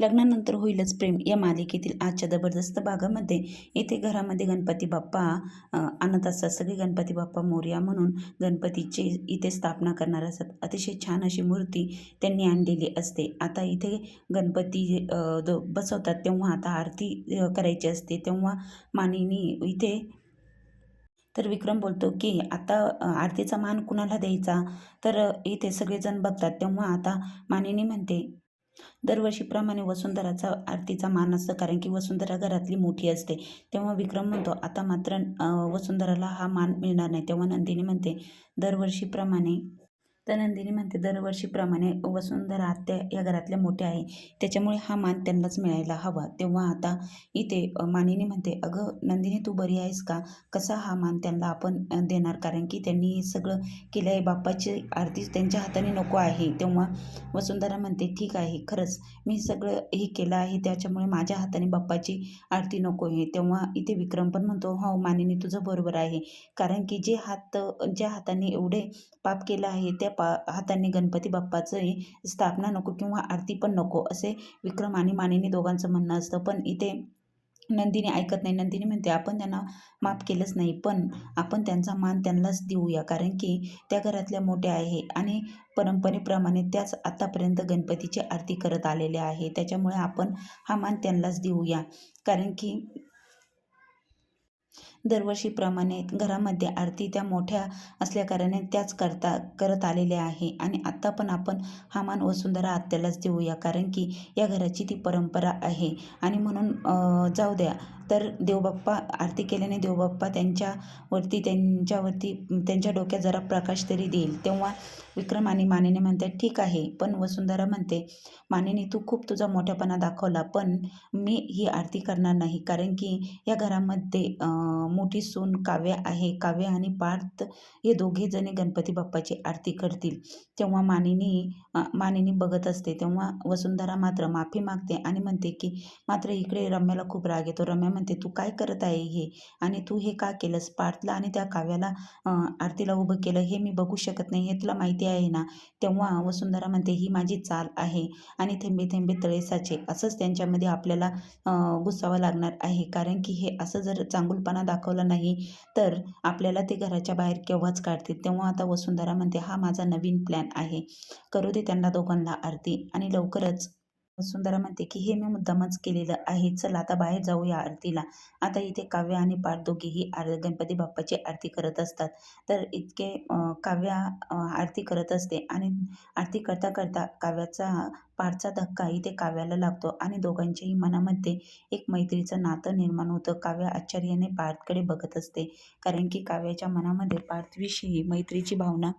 लग्नानंतर होईलच प्रेम. या मालिकेतील आजच्या जबरदस्त भागामध्ये येथे घरामध्ये गणपती बाप्पा आणत असतात सगळे गणपती बाप्पा मोर्या म्हणून गणपतीचे इथे स्थापना करणार असतात अतिशय छान अशी मूर्ती त्यांनी आणलेली असते. आता इथे गणपती जो बसवतात तेव्हा आता आरती करायची असते. तेव्हा मानिनी इथे तर विक्रम बोलतो की आता आरतीचा मान कुणाला द्यायचा? तर इथे सगळेजण बघतात. तेव्हा आता मानिनी म्हणते दरवर्षीप्रमाणे वसुंधराचा आरतीचा मान असतं कारण की वसुंधरा घरातली मोठी असते. तेव्हा विक्रम म्हणतो आता मात्र वसुंधराला हा मान मिळणार नाही. तेव्हा नंदिनी म्हणते दरवर्षीप्रमाणे तर नंदिनी म्हणते दरवर्षीप्रमाणे वसुंधरा आत्या या घरातल्या मोठ्या आहे. त्याच्यामुळे हा मान त्यांनाच मिळायला हवा. तेव्हा आता इथे मानिनी म्हणते अगं नंदिनी तू बरी आहेस का? कसा हा मान त्यांना आपण देणार? कारण की त्यांनी हे सगळं केलं आहे. बाप्पाची आरती त्यांच्या हाताने नको आहे. तेव्हा वसुंधरा म्हणते ठीक आहे खरंच. मी सगळं हे केलं आहे. त्याच्यामुळे माझ्या हाताने बाप्पाची आरती नको आहे. तेव्हा इथे विक्रम पण म्हणतो हो मानिनी तुझं बरोबर आहे. कारण की जे हात ज्या हाताने एवढे पाप केलं आहे त्या पा त्यांनी गणपती बाप्पाचंही स्थापना नको किंवा आरती पण नको असे विक्रम आणि मानिनी दोघांचं म्हणणं असतं. पण इथे नंदिनी ऐकत नाही. नंदिनी म्हणते आपण त्यांना माफ केलंच नाही पण आपण त्यांचा मान त्यांनाच देऊया कारण की त्या घरातल्या मोठ्या आहे आणि परंपरेप्रमाणे त्याच आतापर्यंत गणपतीची आरती करत आलेल्या आहे. त्याच्यामुळे आपण हा मान त्यांनाच देऊया कारण की दरवर्षीप्रमाणे घरामध्ये आरती त्या मोठ्या असल्याकारणाने त्याच करता करत आलेल्या आहे. आणि आत्ता पण आपण हा मान वसुंधरा आत्यालाच देऊया कारण की या घराची ती परंपरा आहे. आणि म्हणून जाऊ द्या. तर देवबाप्पा आरती केल्याने देवबाप्पा त्यांच्यावरती त्यांच्यावरती त्यांच्या डोक्यात जरा प्रकाश तरी देईल. तेव्हा विक्रम आणि मानेने म्हणतात ठीक आहे. पण वसुंधरा म्हणते मानेने तू खूप तुझा मोठ्यापणा दाखवला पण मी ही आरती करणार नाही. कारण की या घरामध्ये मोठी सून काव्य आहे. काव्य आणि पार्थ हे दोघे जणे गणपती बाप्पाची आरती करतील. तेव्हा मानिनी मानिनी बघत असते. तेव्हा वसुंधरा मात्र माफी मागते आणि म्हणते की मात्र इकडे रम्याला खूप राग येतो. रम्या म्हणते तू काय करत आहे हे? आणि तू हे का केलंस? पार्थला आणि त्या काव्याला आरतीला उभं केलं हे मी बघू शकत नाही हे तुला माहिती आहे ना? तेव्हा वसुंधरा म्हणते ही माझी चाल आहे आणि थेंबे थेंबे तळेसाचे. असंच त्यांच्यामध्ये आपल्याला अं, घुसावं लागणार आहे. कारण की हे असं जर चांगुलपणा दाखवलं नाही. तर आपल्याला ते घराच्या बाहेर केव्हाच काढतील? तेव्हा आता वसुंधरा म्हणते हा माझा नवीन प्लॅन आहे. करू दे त्यांना दोघांना आरती आणि लवकरच वसुंधरा म्हणते की हे मी मुद्दामच केलेलं आहे. चल आता बाहेर जाऊया आरतीला. आता इथे काव्य आणि पाठ दोघेही आर गणपती बाप्पाची आरती करत असतात. तर इतके काव्य काव्या आरती करत असते आणि आरती करता करता काव्याचा पाठचा धक्का इथे काव्याला लागतो आणि दोघांच्याही मनामध्ये एक मैत्रीचं नातं निर्माण होतं. काव्य आश्चर्याने पार्थकडे बघत असते. कारण की काव्याच्या मनामध्ये पार्थविषयी मैत्रीची भावना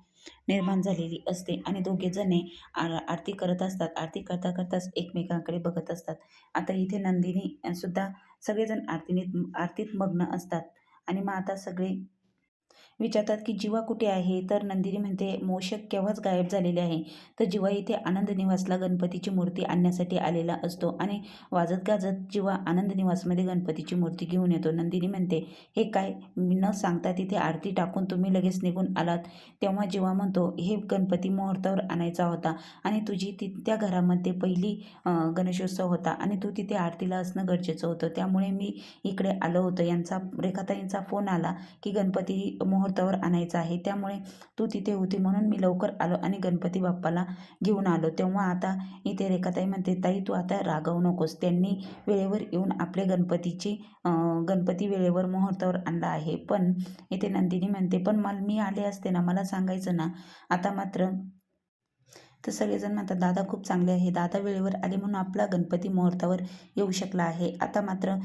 निर्माण झालेली असते आणि दोघे जणे आर आरती करत असतात. आरती करता करताच एकमेकांकडे बघत असतात. आता इथे नंदिनी सुद्धा सगळेजण आरतीने आरतीत मग्न असतात. आणि मग आता सगळे विचारतात की जीवा कुठे आहे? तर नंदिनी म्हणते मोषक केव्हाच गायब झालेले आहे. तर जीवा इथे आनंद निवासला गणपतीची मूर्ती आणण्यासाठी आलेला असतो आणि वाजत गाजत जीवा आनंद निवासमध्ये गणपतीची मूर्ती घेऊन येतो. नंदिनी म्हणते हे काय? न सांगता तिथे आरती टाकून तुम्ही लगेच निघून आलात? तेव्हा जीवा म्हणतो हे गणपती मुहूर्तावर आणायचा होता आणि तुझी ती त्या घरामध्ये पहिली गणेशोत्सव होता आणि तू तिथे आरतीला असणं गरजेचं होतं. त्यामुळे मी इकडे आलो होतो. यांचा रेखाताईंचा फोन आला की गणपती मुहूर्तावर आणायचा आहे. त्यामुळे तू तिथे होती म्हणून मी लवकर आलो आणि गणपती बाप्पाला घेऊन आलो. तेव्हा आता इथे रेखाताई म्हणते ताई तू आता रागवू नकोस. त्यांनी वेळेवर येऊन आपले गणपतीची गणपती वेळेवर मुहूर्तावर आणला आहे. पण इथे नंदिनी म्हणते पण मला मी आले असते ना. मला सांगायचं ना. आता मात्र तर सगळेजण म्हणतात दादा खूप चांगले आहे. दादा वेळेवर आले म्हणून आपला गणपती मुहूर्तावर येऊ शकला आहे. आता मात्र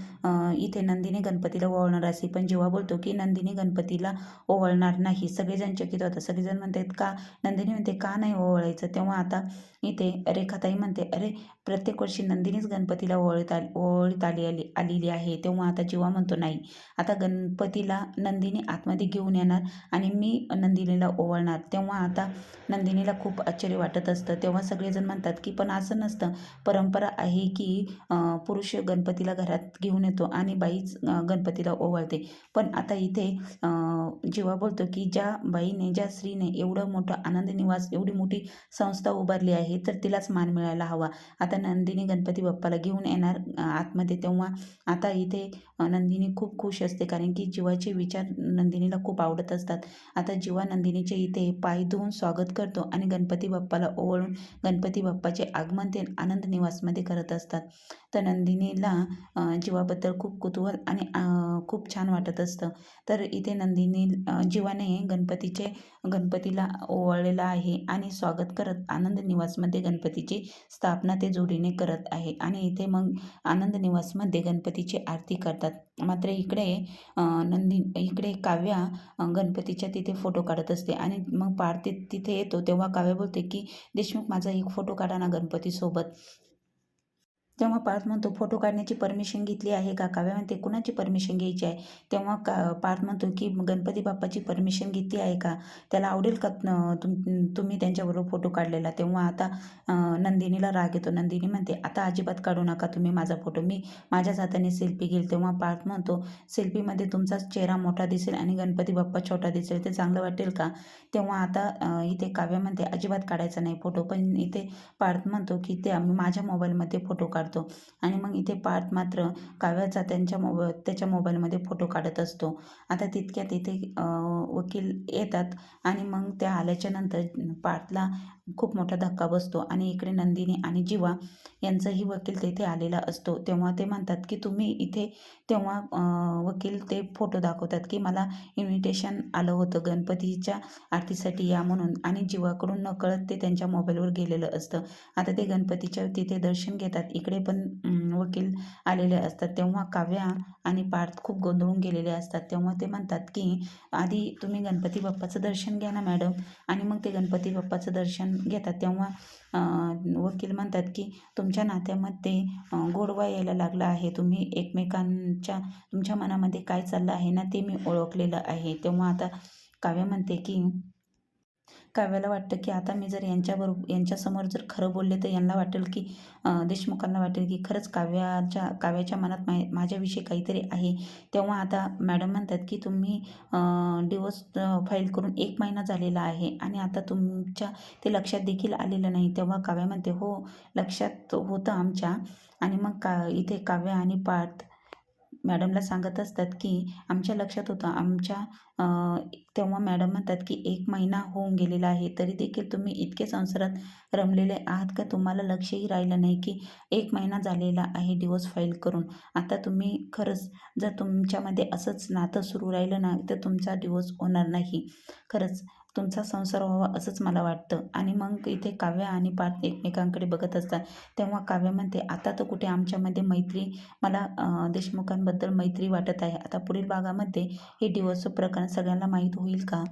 इथे नंदिनी गणपतीला ओवाळणार असे पण जेव्हा बोलतो की नंदिनी गणपतीला ओवाळणार नाही सगळेजण चकित होतात. सगळेजण म्हणतात का? नंदिनी म्हणते का नाही ओवाळायचं? तेव्हा आता इथे रेखाताई म्हणते अरे प्रत्येक वर्षी नंदिनीच गणपतीला ओवळत आली ओवाळीत आली आली आलेली आहे. तेव्हा आता जेव्हा म्हणतो नाही. आता गणपतीला नंदिनी आतमध्ये घेऊन येणार आणि मी नंदिनीला ओवाळणार. तेव्हा आता नंदिनीला खूप आश्चर्य वाटत वाटत असतं. तेव्हा सगळेजण म्हणतात की पण असं नसतं. परंपरा आहे की पुरुष गणपतीला घरात घेऊन येतो आणि बाईच गणपतीला ओवाळते. पण आता इथे जेव्हा बोलतो की ज्या बाईने ज्या स्त्रीने एवढं मोठं आनंद निवास एवढी मोठी संस्था उभारली आहे तर तिलाच मान मिळायला हवा. आता नंदिनी गणपती बाप्पाला घेऊन येणार आतमध्ये तेव्हा आता इथे नंदिनी खूप खुश असते. कारण की जीवाचे विचार नंदिनीला खूप आवडत असतात. आता जीवा नंदिनीचे इथे पाय धुवून स्वागत करतो आणि गणपती बाप्पाला ओवळून गणपती बाप्पाचे आगमन ते आनंद निवासमध्ये करत असतात. तर नंदिनीला जीवाबद्दल खूप कुतूहल आणि खूप छान वाटत असतं. तर इथे नंदिनी जीवाने गणपतीचे गणपतीला ओवाळलेलं आहे आणि स्वागत करत आनंद निवासमध्ये गणपतीची स्थापना ते जोडीने करत आहे आणि इथे मग आनंद निवासमध्ये गणपतीची आरती करतात. मात्र इकडे नंदी इकडे काव्या गणपतीच्या तिथे फोटो काढत असते आणि मग पार्थिव तिथे येतो तेव्हा काव्या बोलते की देशमुख माझा एक फोटो काढा ना गणपतीसोबत. तेव्हा पार्थ म्हणतो फोटो काढण्याची परमिशन घेतली आहे का काव्या म्हणते कुणाची परमिशन घ्यायची आहे? तेव्हा का पार्थ म्हणतो की गणपती बाप्पाची परमिशन घेतली आहे का? त्याला आवडेल का तुम तुम्ही त्यांच्याबरोबर फोटो काढलेला? तेव्हा आता नंदिनीला राग येतो. नंदिनी म्हणते आता अजिबात काढू नका तुम्ही माझा फोटो. मी माझ्याच हाताने सेल्फी घेईल. तेव्हा पार्थ म्हणतो सेल्फीमध्ये तुमचाच चेहरा मोठा दिसेल आणि गणपती बाप्पा छोटा दिसेल. ते चांगलं वाटेल का? तेव्हा आता इथे काव्या म्हणते अजिबात काढायचा नाही फोटो. पण इथे पार्थ म्हणतो की ते आम्ही माझ्या मोबाईलमध्ये फोटो काढतो आणि मग इथे पार्थ मात्र काव्याचा त्यांच्या मोबाईल त्याच्या मोबाईलमध्ये फोटो काढत असतो. आता तितक्यात इथे वकील येतात आणि मग त्या आल्याच्यानंतर पार्थला खूप मोठा धक्का बसतो. आणि इकडे नंदिनी आणि जीवा यांचाही वकील तेथे आलेला असतो. तेव्हा ते म्हणतात की तुम्ही इथे तेव्हा वकील ते फोटो दाखवतात की मला इन्व्हिटेशन आलं होतं गणपतीच्या आरतीसाठी या म्हणून आणि जीवाकडून नकळत ते त्यांच्या मोबाईलवर गेलेलं असतं. आता ते गणपतीच्या तिथे दर्शन घेतात. इकडे पण वकील आलेले असतात. तेव्हा काव्या आणि पार्थ खूप गोंधळून गेलेले असतात. तेव्हा ते म्हणतात की आधी तुम्ही गणपती बाप्पाचं दर्शन घ्या ना मॅडम. आणि मग ते गणपती बाप्पाचं दर्शन घेतात. तेव्हा वकील म्हणतात की तुमच्या नात्यामध्ये गोडवा यायला लागला आहे. तुम्ही एकमेकांच्या तुमच्या मनामध्ये काय चाललं आहे ना ते मी ओळखलेलं आहे. तेव्हा आता काव्य म्हणते की काव्याला वाटतं की आता मी जर यांच्याबरोबर यांच्यासमोर जर खरं बोलले तर यांना वाटेल की देशमुखांना वाटेल की खरंच काव्याच्या काव्याच्या मनात मा माझ्याविषयी काहीतरी आहे. तेव्हा आता मॅडम म्हणतात की तुम्ही डिवोर्स फाईल करून एक महिना झालेला आहे आणि आता तुमच्या ते लक्षात देखील आलेलं नाही. तेव्हा काव्या म्हणते हो लक्षात होतं आमच्या. आणि मग का इथे काव्या आणि पार्थ मॅडमला सांगत असतात की आमच्या लक्षात होतं आमच्या तेव्हा मॅडम म्हणतात की एक महिना होऊन गेलेला आहे तरी देखील तुम्ही इतके संसारात रमलेले आहात का? तुम्हाला लक्षही राहिलं नाही की एक महिना झालेला आहे डिवोर्स फाईल करून. आता तुम्ही खरंच जर तुमच्यामध्ये असंच नातं सुरू राहिलं ना तर तुमचा डिवोर्स होणार नाही. खरंच तुमचा संसार व्हावा असंच मला वाटतं. आणि मग इथे काव्या आणि पार्थ एकमेकांकडे बघत असतात. तेव्हा काव्य म्हणते आता तर कुठे आमच्यामध्ये मैत्री मला देशमुखांबद्दल मैत्री वाटत आहे. आता पुढील भागामध्ये हे डिवोर्स प्रकरण सगळ्यांना माहीत होईल का?